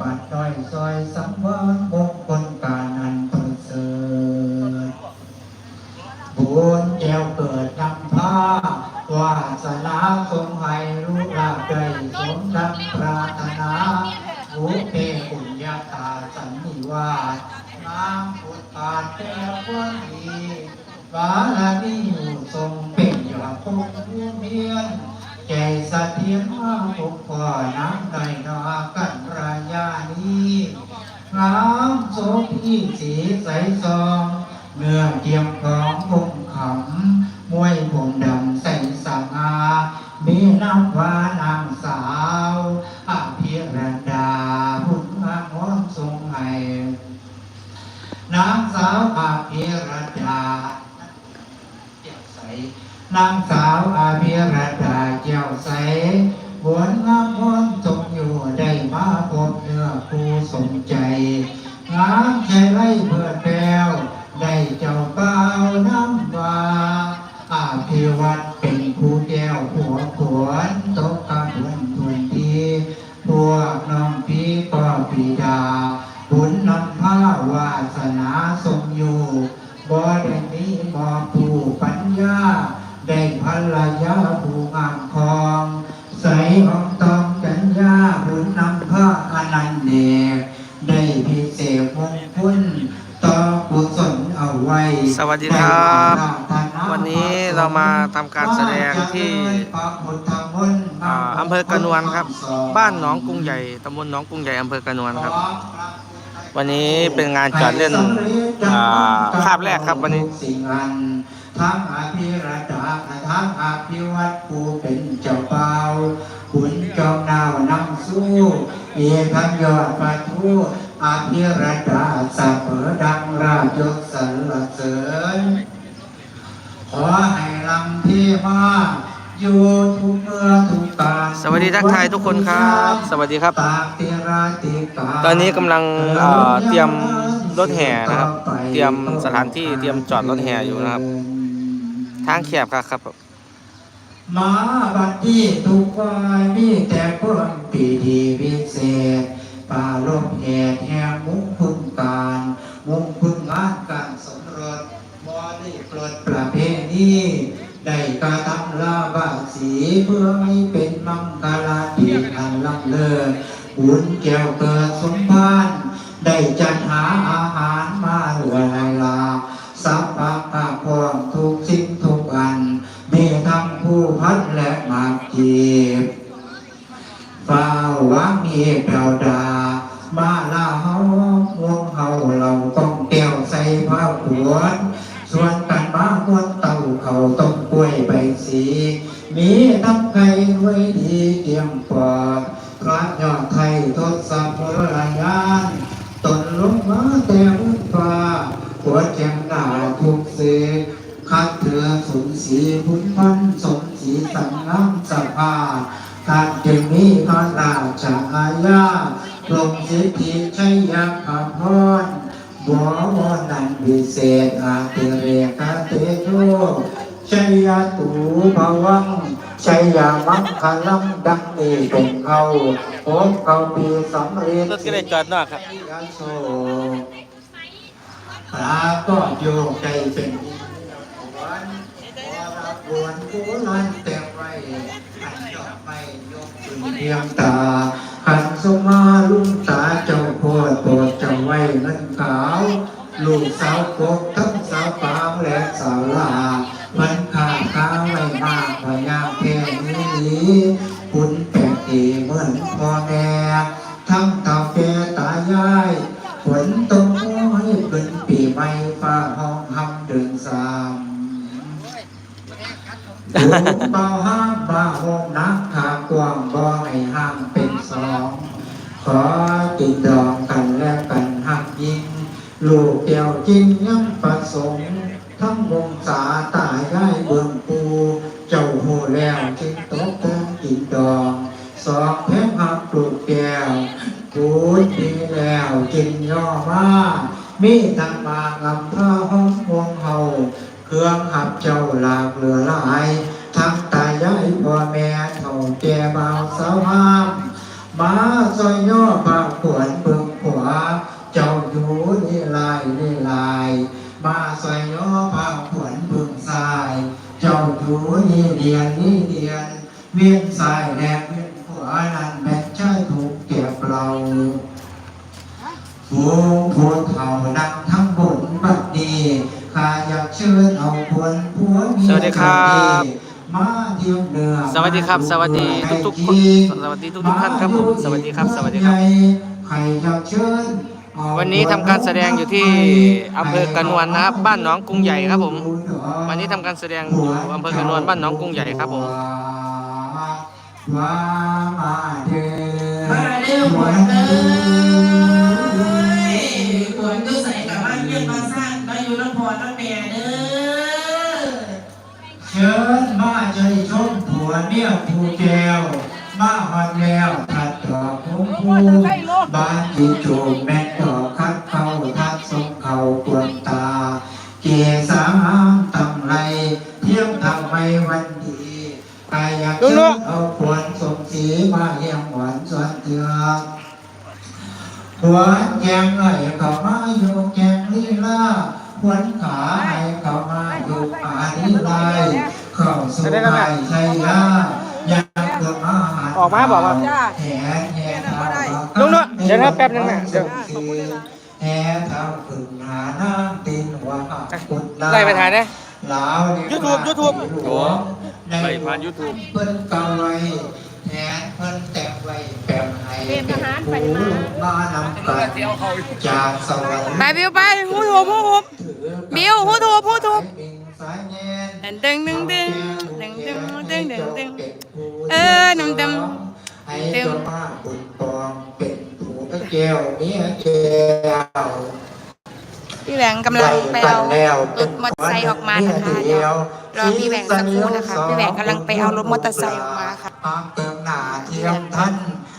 บาดจอยซอยสังวรามโสพี่สีใสซองเนื้อเทียมของคงขำมวยผมดำใส่สางามีน้ำว่านางสาวอาภิรดาพุทธมนทรงให้นางสาวอาภิรดาเจ้าใสนางสาวอาภิรดาเจ้าใสบวนงามมนทรงอยู่ได้มาพบเนื้อผู้สมใจ น้ำใจไล่เพื่อแก้วได้เจ้าเป้าน้ำวาอาภิวัต การแสดงที่อ่าอำเภอกระนวนครับ บ้านหนองกรุงใหญ่ตำบลหนองกรุงใหญ่อำเภอกระนวนครับ วันนี้เป็นงานจัดเล่นอ่าคาบแรกครับวันนี้สิ่งอันทั้งอภิรัตาทั้งอภิวัตผู้เป็นเจ้าเป่าขุนจอมนาวนำสู้เอีทั้งยอดประทูอภิรัตาสัพเผอดังราชยกสรรเสริญ ขอให้ลำที่มาอยู่ทุกเมื่อทุกการสวัสดีทักทายทุกคนครับ สวัสดีครับตากติราติกาตอนนี้กำลังเอ่อเตรียมรถแห่นะครับ เตรียมสถานที่เตรียมจอดรถแห่อยู่นะครับ ทางแคบครับครับมาบัดนี้ทุกวายมีแต่เพื่อนปีดีพิเศษป่าลมแห่แห่มุงพึ่งการมุงพึ่งงานการสมรสบอ ได้ปลดประเพณีได้กระทำลาบาสีเพื่อให้เป็นมังคลาที่อันลับเลิศบุญแก้วเกิดสมพานได้จัดหาอาหารมาหลือหลาสัพพะภาพรทุกสิ่งทุกอัน มีทั้งผู้พัดและหมากจีบฝ้าวังเปล่าดา มาลาเฮาวงเฮาเราต้องเตียวใส่ผ้าขวน ส่วนกันมาควนเต่าเขาต้องกล้วยใบสี มีน้ำไข่ด้วยดีเตรียมปอดพระยอดไทยทศพลรายานตนลงมาแต่บุญฟ้าหัวแจงดาทุกเสกข้าเธอสมศรีพุทธพันสมศรีสังฆมสภาท่านจึงมีพระราชอาญาลงสิทธิชัยยภาพ รบัววนันวิเศษอาเตเรกาเตโยชัยยตูภวังชัยยามังคลังดังนี้เป็นเขาโอมเขาปีสำเร็จรถก็ได้จอดนอกครับยาโสปลาก็โยกใจเป็นวันพอรับบวนผู้ลันแต่ไรหันดอกไม้ยกขึ้นเพียงตาหันสมาลุงตาเจ้า โพดโปรดเจ้าไว้เงินขาวลูกสาวกบทั้งสาวปางและสาวลามันขาดข้าวไว้มากพยายามแค่นี้คุณแปลกดีเหมือนพ่อแม่ทั้งเต่าแก่ตายายฝนตกให้เป็นปีใหม่ฟ้าห้องหำเดินสามหลวงเบาห้ามบาห้องนักขา มาแก่บ่าวสาวห้ามมาซอยย่อปากขวนเบืองขวา เจ้าอยู่นี่ลายนี่ลาย มาซอยย่อปากขวนเบืองซ้าย เจ้าอยู่นี่เดียนนี่เดียน เวียนซ้ายแลเวียนขวานั่นแม่ใช่ถูกเก็บเราผู้ผู้เฒ่านั่งทั้งบนบัดนี้ข้าอยากเชิญเอาผลผัวเมียสวัสดีครับ สวัสดีครับ สวัสดีทุกทุกๆคนสวัสดีทุกทุกๆท่านครับผมสวัสดีครับ สวัสดีครับใครอยากเชิญเอาวันนี้ทำการแสดงอยู่ที่อำเภอกระนวนนะครับ บ้านหนองกรุงใหญ่ครับผม วันนี้ทำการแสดงอยู่อำเภอกระนวนบ้านหนองกรุงใหญ่ครับผมว่ามาเด้อมาเร็วหมดเลยฝนก็ใส่กับบ้านเยี่ยมมาสร้างมาอยู่น้ำพรน้ำแม่เด้อเชิญมา ใจชมผัวเมียผู้แก้วมาฮอดแล้วทัดดอกคุ้มผู้บ้านที่จูบแม่ดอกคัดเข้าทัดทรงเขากวนตา เกสามตำไรเที่ยมทำไมวันดีกายอยากลุงเอาขวญสมศรีมาเยี่ยมหวานสวนเถือกหวานแกงไอ้เขามาอยู่แกงลีลาหวนขาไอ้เขามาอยู่ป่าลีล เข้าสู่ไร่ใช่ยาอยากเกิดมาหาออกมาบอกว่าแหแหนเท้าลุงนุเดี๋ยวนะแป๊บนึงนะเดี๋ยวแหท้าขึ้นหาน้ำตีนหัวหักกุดไล่ไปถ่ายนะลาวนี่ YouTube YouTube โอ้ไล่ผ่าน YouTube เพิ่นก่าไว้แหเพิ่นแต่งไว้แปมให้เป็นทหารไปมามานำกันจากสวรรค์ไปบิวไปหูถูกหูถูกบิวหูถูกหูถูก สายแนนดึงดึงดึงดึงดึงดึงดึงดึงเออดึงดึงให้ดึงเจ้ามาบุญปองเป็นผู้แก้วเมียแก้วพี่แหวงกำลังไปเอารถมอเตอร์ไซค์ออกมานะคะเดี๋ยวรอพี่แหวงสักครู่นะคะ พี่แหวงกำลังไปเอารถมอเตอร์ไซค์ออกมาค่ะปากเติมหนาเทียมท่าน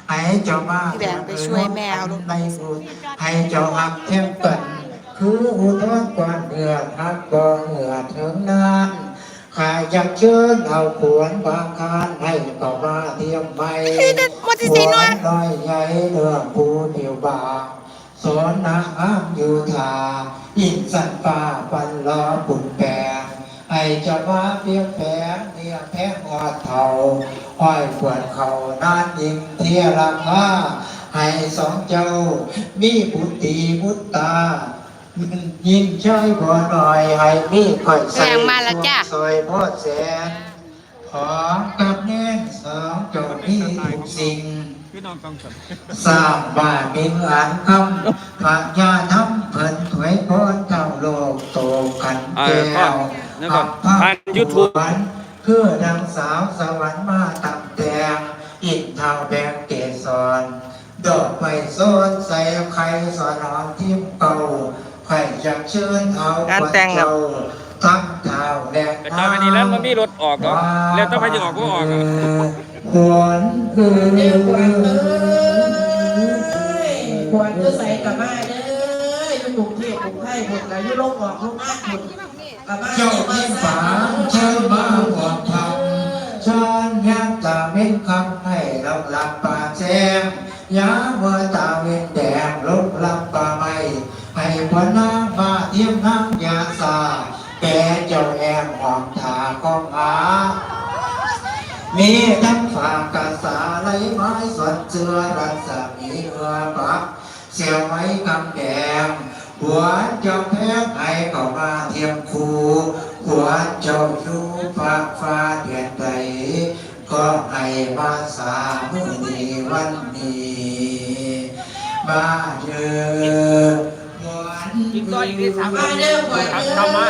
ให้เจ้ามาพี่แหวงไปช่วยแม่เอารถในบุญให้เจ้าหักเทียมกัน คืออุทธรกวนเอือหักบ่เหือถึงนานข้าอยากเชิญเอาขวนบางคานให้ต่อมาเทียมไปพี่เด็ดมอเตอร์ไซค์น้อยน้อยใหญ่เนื้อผู้เดียวบางสอนนางอ้ามอยู่ทาอินสันฟ้าปันล้อปุ่นแปลงให้จะมาเพียงแผงเนียแพงงอดเท่าห้อยปวดเขานานยิงเทียราคาให้สองเจ้า มีบุตรีบุตตา ยิ้มช่วยบ่หน่อยให้มีค่อยใส่แรงมาแล้วจ้ะซอยพ่อแสนขอกับแน่นสองจบที่ทุกสิ่งสร้างบ้านมีงานคำพระญาทำเพิ่นถวยพรเจ้าโลกโตกันแก้วเดี๋ยวก่อนผ่าน YouTube คือดังสาวสวรรค์มาตับแตงอินเท่าแบงเกสรดอกไม้โซนใส่ไข่สอนหอมทิมเก่า ไข่จักเชิญเอางานแต่งครับ ทั้งเท้าแดงแต่ตอนนี้แล้วมันมีรถออกเหรอแล้วต้องไปจะออกก็ออกอะหวนคือเร็วขวัญเอ้ยขวัญก็ใส่กับมาเด้ออยู่กรุงเทพกรุงไทยหมดแล้วอยู่โลกออกโลกอ้างหมดกับมาเจ้าเยี่ยมมาที่สร้าฝางเชิญมาบอกทำฉันยักตาเม็นคำให้รับหลับป่าแจงยาเมื่อตาเวนแดงลบหลับป่าไม่ ให้พนางมาเทียมนางยาสาแกเจ้าแอมหอมทาของอามีทั้งฝากกาสาไหลไม้สวนเสือรัศมีเอือปักเสียวไม้กำแดงหัวเจ้าแพ้ไห้ก็มาเทียมคูหัวเจ้าอยู่ฟ้าฟ้าเดือนใดก็ให้มาสามือนีวันนี้มาเด้อ หวนอีกต่ออีกนิดสามมาเด้อขวัญเอ้ยทำมา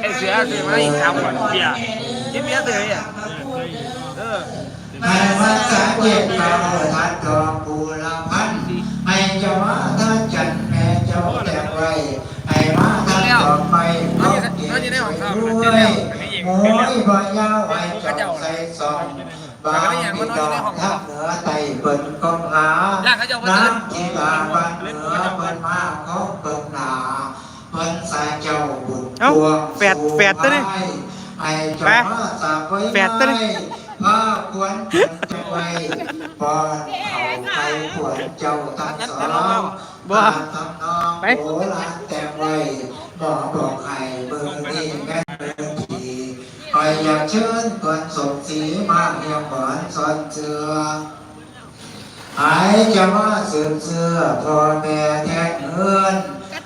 ไอ้เสือเสือมาอีกสามก่อนเบียร์กินเบียร์เสืออะเออให้มาสาเจ็บเก่าทัดทองปูละพันให้เจ้ามาทัดจันแม่เจ้าแต่ไว้ให้มาทัดดอกไม้ดอกเดียวด้วยโอ้ยบ่ยาวไว้เจ้าใส่ซอง บางมีดอกทับเหนือไตเปิ่นกองหาน้ำที่บาบ้านเหนือเปิ่นมาเขาเปิ่นหนาเปิ่นสายเจ้าบุญเอ้าพวงแฝดแฝดตัวนี้ให้เจ้ามาสาไว้แฝดตัวนี้พระควรจะไว้ปอนเขาใครควรเจ้าทั้งสองตาทำนองโบราณแต่ไว้บอกบอกให้เบอร์ อยอยากเชิญก่อนส่งสีมาเรียงหวานสอนเชือหายจะมาสืบเสื้อพ่อแม่แทนเงิน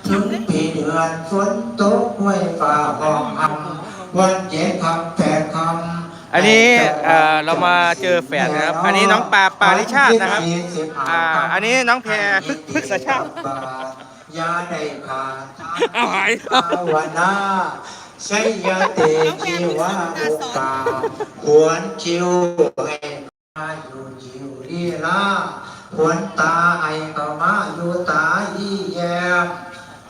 ถึงปีเดือนฝนตกห้วยฟ้าห้องหำวันเจ็ดคำแปดคำอันนี้เอ่อเรามาเจอแฝดนะครับ อันนี้น้องปาปาริชาตินะครับอ่าอันนี้น้องแพรพึกพึกษชาติยาได้ขาดเอาหายภาวนาใช้ยาเตชีวาโอกาหวนชิวให้มาอยู่จิวลีลาหวนตาให้ก็มาอยู่ตาอีแยม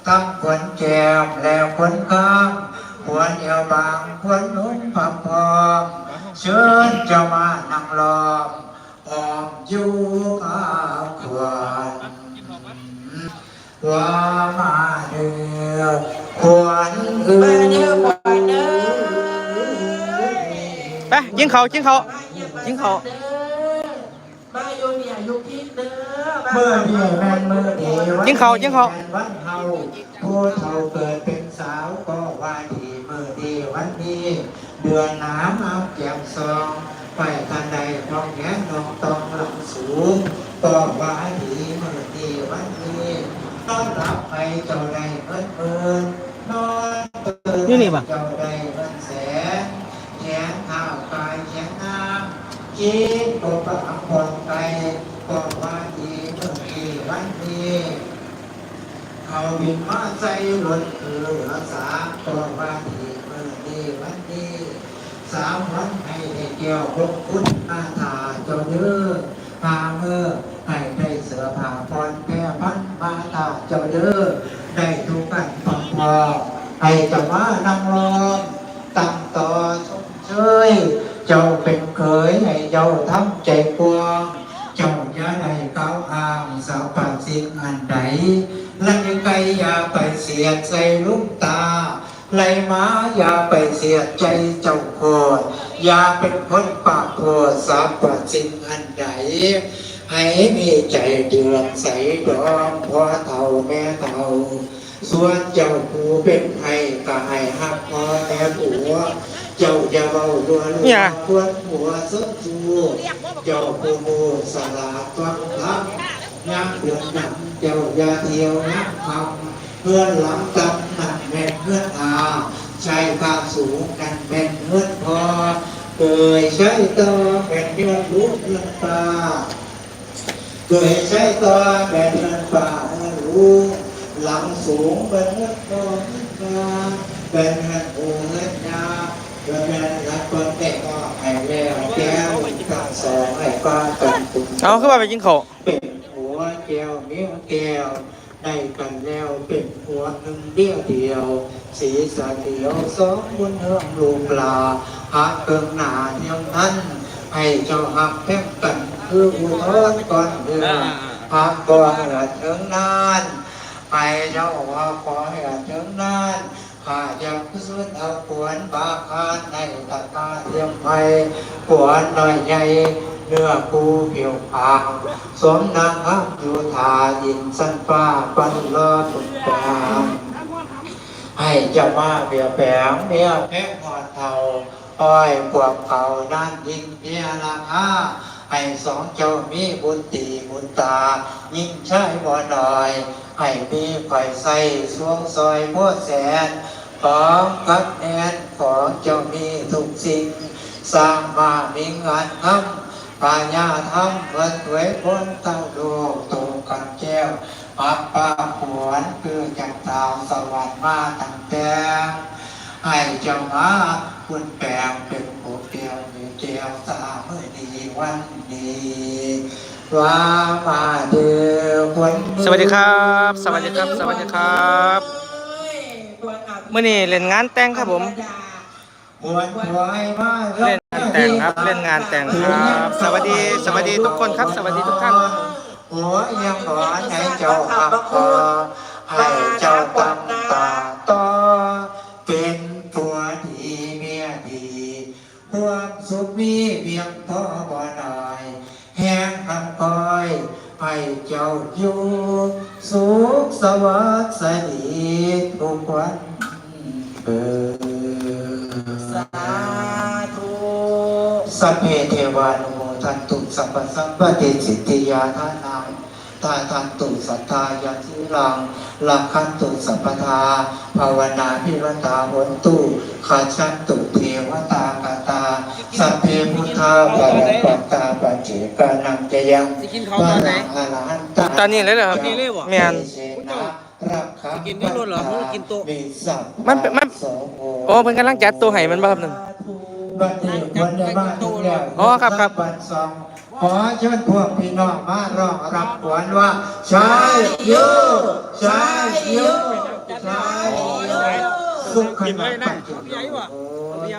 ตั้งขวนแจมแล้วขวนข้ามขวนเอวบางขวนนุ่มพับพอมเชิญเจ้ามานั่งรอมออมอยู่ภาพควรว่ามาเดือขวนอื่มานเอ ยิงเขายิงเขามาเยี่ยมยิงเขาเด้อมาอยู่เนี่ยอยู่พิษเด้อเมื่อนี้แม่นเมื่อนี้วันยิงเขายิงเขาแม่นวันเฮาผู้เฒ่าเกิดเป็นสาวก็ว่าดีเมื่อดีวันนี้เดือนน้ำเอาแก้มซองไปทันใดท้องแง้มนองตองหลังสูงก็ว่าดีเมื่อดีวันนี้นอนหลับไปเจ้าใดเอิ้นเอิ้นนอนตื่นอยู่นี่ปะเจ้าใดเอิ้นแสนแข้าวกายแขนน้ำคิดก็ปะปนไปก็ว่าดีเมื่อกี้วันนี้เขาบินมาใส่รถคือรักษาก็ว่าดีเมื่อนี้วันนี้สามวันให้ได้เกี่ยวพกคุณอาถาเจ้าเด้อพาเมื่อให้ได้เสือผ่าพรแพร่พันมาตาเจ้าเด้อได้ทุกกันพอพอให้จะว่านั่งรอตั้งต่อ เชยเจ้าเป็นเคยให้เจ้าทำใจกวางเจ้าอย่าได้ก้าวอ้างสาวปาสิงอันใดและยังไงอย่าไปเสียใส่ลูกตาไหลมาอย่าไปเสียใจเจ้าโคตรอย่าเป็นคนปากโคตรสาวปาสิ่งอันใดให้มีใจเดือดใสดอมพ่อเท่าแม่เท่าส่วนเจ้าผู้เป็นไห้ก็ให้หักพ่อแม่ผัว เจ้าอย่าเบาดัวลูกเนี่ยควรหัวสุดจูเจ้าผู้มูสลาดฟังคำยักเดือนหนังเจ้าอย่าเที่ยวนักคำเพื่อนหลังตำหนักแม่นเพื่อนอาใช้ความสูงกันเป็นเพื่อนพอเกยใช้ต่อเป็นเดือนลูกเดือนตาเคยใช้ตัวเป็นเงินป่าเงินรู้หลังสูงเป็นเงินโตเงินกาเป็นเงินอูเงินยา เป็นเงินรักคนเด็กก็ให้แล้วแก้วทั้งสองให้ก็ตันตุนเอาขึ้นมาไปยิงเขาเป็นหัวแก้วเมี้ยวแก้วได้กันแล้วเป็นหัวหนึ่งเดียวเดียว สีสันเดียวสองบนเฮืองลูกลาหาเกิงหนาเดียวนั้นให้เจ้าหักแพ่งกันคืออุทธรก่อนเดือหากก่อนเหลือถึงนานให้เจ้าว่าขอให้ถึงนาน ข้าจะสุดเอาขวนบาคาในตะกาเทียมไปขวนหน่อยใหญ่เนื้อปูเพียวผาสมนางอักอยู่ทาอินสันฟ้าปันลอตุกแปงให้จ้ามาเบียแปงเมียแพงหอเท่าอ้อยพวกเก่าด้านยิงเมียราคาให้สองเจ้ามีบุญตีบุญตา ยิ่งใช้บ่หน่อย ให้มีข่อยใส่สวงซอยพวดแสนของกับแอนของเจ้ามีทุกสิ่ง สร้างมามีงานทำปัญญาทำเงินไว้พ้นเต้าโลกโตกันแก้วปับปาผวนคือจักตามสวรรค์มาตั้งแต่ให้เจ้ามาคุณแปลงเป็นผู้เดียวมีเดียวสามเมื่อดีวันดี ว่ามาเดือคนสวัสดีครับ สวัสดีครับ สวัสดีครับเมื่อนี้เล่นงานแต่งครับผมหวนหวยมาเล่นงานแต่งครับ เล่นงานแต่งครับ สวัสดี สวัสดีทุกคนครับ สวัสดีทุกท่านหัวยังหวานให้เจ้าหักคอให้เจ้าตั้งตาต่อเป็นผัวดีเมียดีความสุขมีเพียงพอ ให้เจ้าอยู่สุขสวัสดีทุกวันเออสาธุสัพเพเทวานุโมทันตุสัพพสัมปติสิทธิยาทานังตาทันตุสัทธายาสิลังลักขันตุสัพพทาภาวนาพิวตาหนตุขาชันตุเทวตากตา สัพเพพุทธาปะระปัตตาปัจเจกานังจะยังสิกินข้าวตอนไหนอรหันตาตอนนี้เลยเหรอครับนี่เลยเหรอแมนกินที่นู่นเหรอเขากินโต๊ะมันเป็นมันโอ้เพิ่นกำลังจัดตัวให้มันบ่ครับนั่นบัดนี้วันได้มาถึงแล้วอ๋อครับครับบัดสองขอเชิญพวกพี่น้องมาร้องรับขวัญว่าชายโยชายโยชายโยสุขขณะ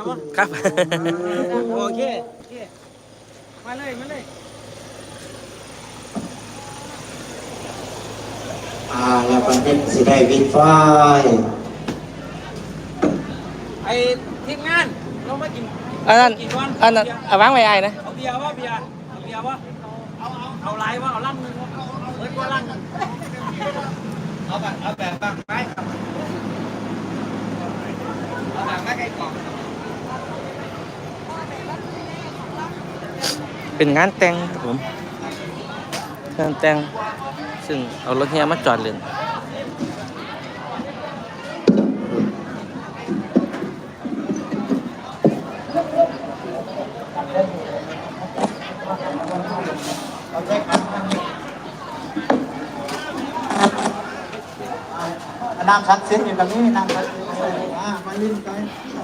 ปัจจุบันครับ โอเคโอเค มาเลย มาเลยอ่าแล้วบัดนี้สิได้วิดไฟไอ้ทีมงานเรามากินอันนั้นอันนั้นเอาวางไว้ไอ้นะเอาเบียร์วะเบียร์เอาเบียร์วะเอาเอาเอาไรวะเอาลังนึงวะเฮ้ยว่าลังเอาแบบเอาแบบบางไม้ครับเอาแบบไม่ใกล้กล่อง เป็นงานแต่งครับผมงานแต่งซึ่งเอารถเฮียมาจอดเลยน้ำชัดเส้นอยู่กับนี้น้ำชัดเส้นอ่ามาลิ้นไป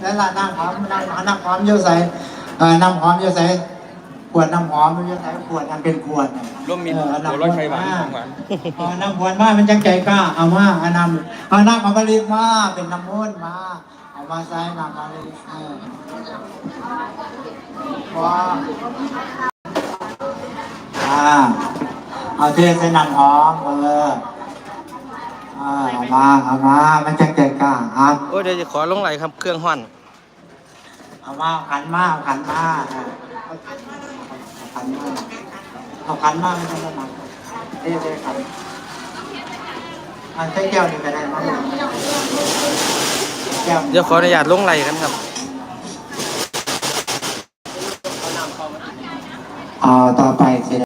แล้วล่ะน้ำหอมน้ำน้ำหอมเยอะใส่อ่าน้ำหอมเยอะใส่ข วดน้ำหอมเยอะใส่ขวดอันเป็นขวดร่วมมิตรเออหัวร้อยไข่หวานของหวาน เอาน้ำขวดมามันจังใจกล้าเอามาเอาน้ำเอาน้ำเอามาลิ้นมาเป็นน้ำมนต์มาเอามาใส่น้ำมาลิ้นเออว้าอ่าเอาเทใส่น้ำหอมเอออ่าเอามาเอามามันจังใจกล้าครับ โอ้เดี๋ยวจะขอลงไหลครับเครื่องห่อน เอามาเอาขันมาเอาขันมาเออ เอาขันมาเอาขันมาไม่ต้องมาเด้เด้ขันอันใช้แก้วนี่ก็ได้มาแก้วเดี๋ยวขออนุญาตลงไหลกันครับอ่าต่อไป